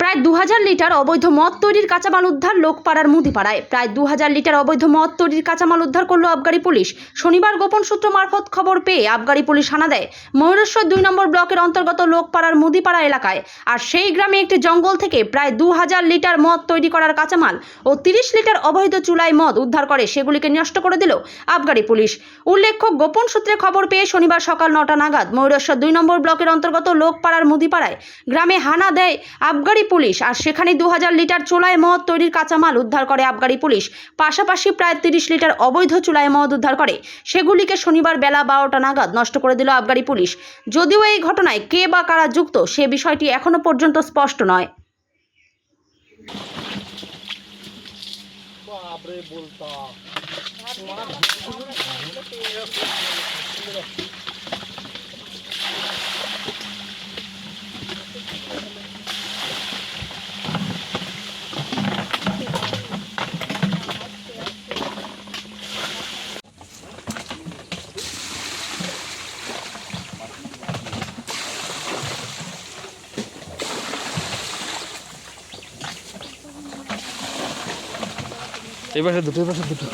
প্রায় দু হাজার লিটার অবৈধ মদ তৈরির কাঁচামাল উদ্ধার লোকপাড়ার মুদিপাড়ায়। প্রায় দু হাজার লিটার অবৈধ মদ তৈরির কাঁচামাল উদ্ধার করল আবগারি পুলিশ। শনিবার গোপন সূত্র মারফত খবর পেয়ে আবগারি পুলিশ হানা দেয়। ময়ূরেশ্বর দুই নম্বর ব্লকের অন্তর্গত লোকপাড়ার মুদিপাড়া এলাকায়। আর সেই গ্রামে একটি জঙ্গল থেকে প্রায় দু হাজার লিটার মদ তৈরি করার কাঁচামাল ও তিরিশ লিটার অবৈধ চুলাই মদ উদ্ধার করে সেগুলিকে নষ্ট করে দিল আবগারি পুলিশ। উল্লেখ্য, গোপন সূত্রে খবর পেয়ে শনিবার সকাল নটা নাগাদ ময়ূরেশ্বর দুই নম্বর ব্লকের অন্তর্গত লোকপাড়ার মুদিপাড়ায় গ্রামে হানা দেয় আবগারি পুলিশ আর সেখানে দু হাজার লিটার চোলায় মদ তৈরির কাঁচামাল উদ্ধার করে আবগারি পুলিশ। পাশাপাশি প্রায় তিরিশ লিটার অবৈধ চোলায় মদ উদ্ধার করে। সেগুলিকে শনিবার বেলা বারোটা নাগাদ নষ্ট করে দিল আবগারি পুলিশ। যদিও এই ঘটনায় কে বা কারা যুক্ত, সে বিষয়টি এখনও পর্যন্ত স্পষ্ট নয়। বলতাম। এই পাশে দুটো এই পাশে দুটো।